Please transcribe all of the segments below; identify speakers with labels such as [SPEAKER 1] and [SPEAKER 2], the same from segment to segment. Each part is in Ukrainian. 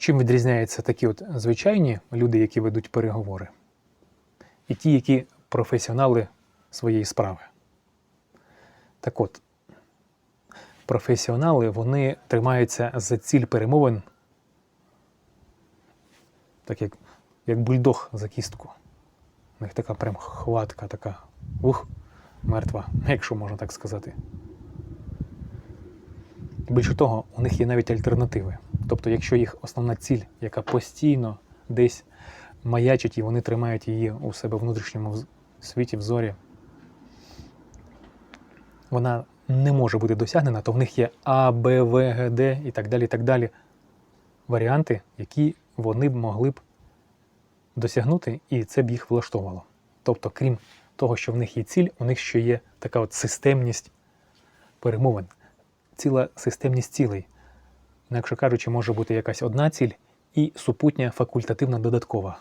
[SPEAKER 1] Чим відрізняються такі от звичайні люди, які ведуть переговори, і ті, які професіонали своєї справи? Так от, професіонали вони тримаються за ціль перемовин, так як, як бульдог за кістку. У них така прям хватка, така ух, мертва, якщо можна так сказати. Більше того, у них є навіть альтернативи. Тобто, якщо їх основна ціль, яка постійно десь маячить, і вони тримають її у себе внутрішньому світі, взорі, вона не може бути досягнена, то в них є А, Б, В, Г, Д і так далі, і так далі. Варіанти, які вони б могли б досягнути, і це б їх влаштовувало. Тобто, крім того, що в них є ціль, у них ще є така от системність перемовин, ціла системність цілей. Інакше кажучи, може бути якась одна ціль і супутня факультативна додаткова.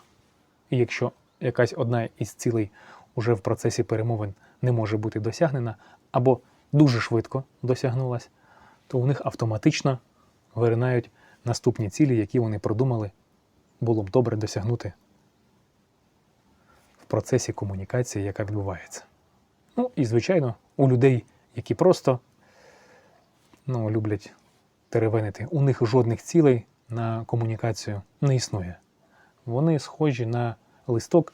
[SPEAKER 1] І якщо якась одна із цілей уже в процесі перемовин не може бути досягнена, або дуже швидко досягнулась, то у них автоматично виринають наступні цілі, які вони продумали, було б добре досягнути в процесі комунікації, яка відбувається. Ну і, звичайно, у людей, які просто ну, люблять теревенити, у них жодних цілей на комунікацію не існує. Вони схожі на листок,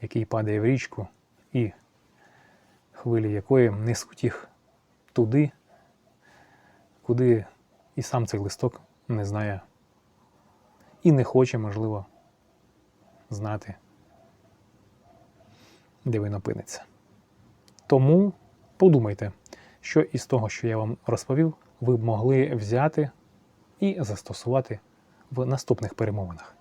[SPEAKER 1] який падає в річку, і хвилі якої несуть їх туди, куди і сам цей листок не знає і не хоче, можливо, знати, де він опиниться. Тому подумайте, що із того, що я вам розповів, ви б могли взяти і застосувати в наступних перемовинах.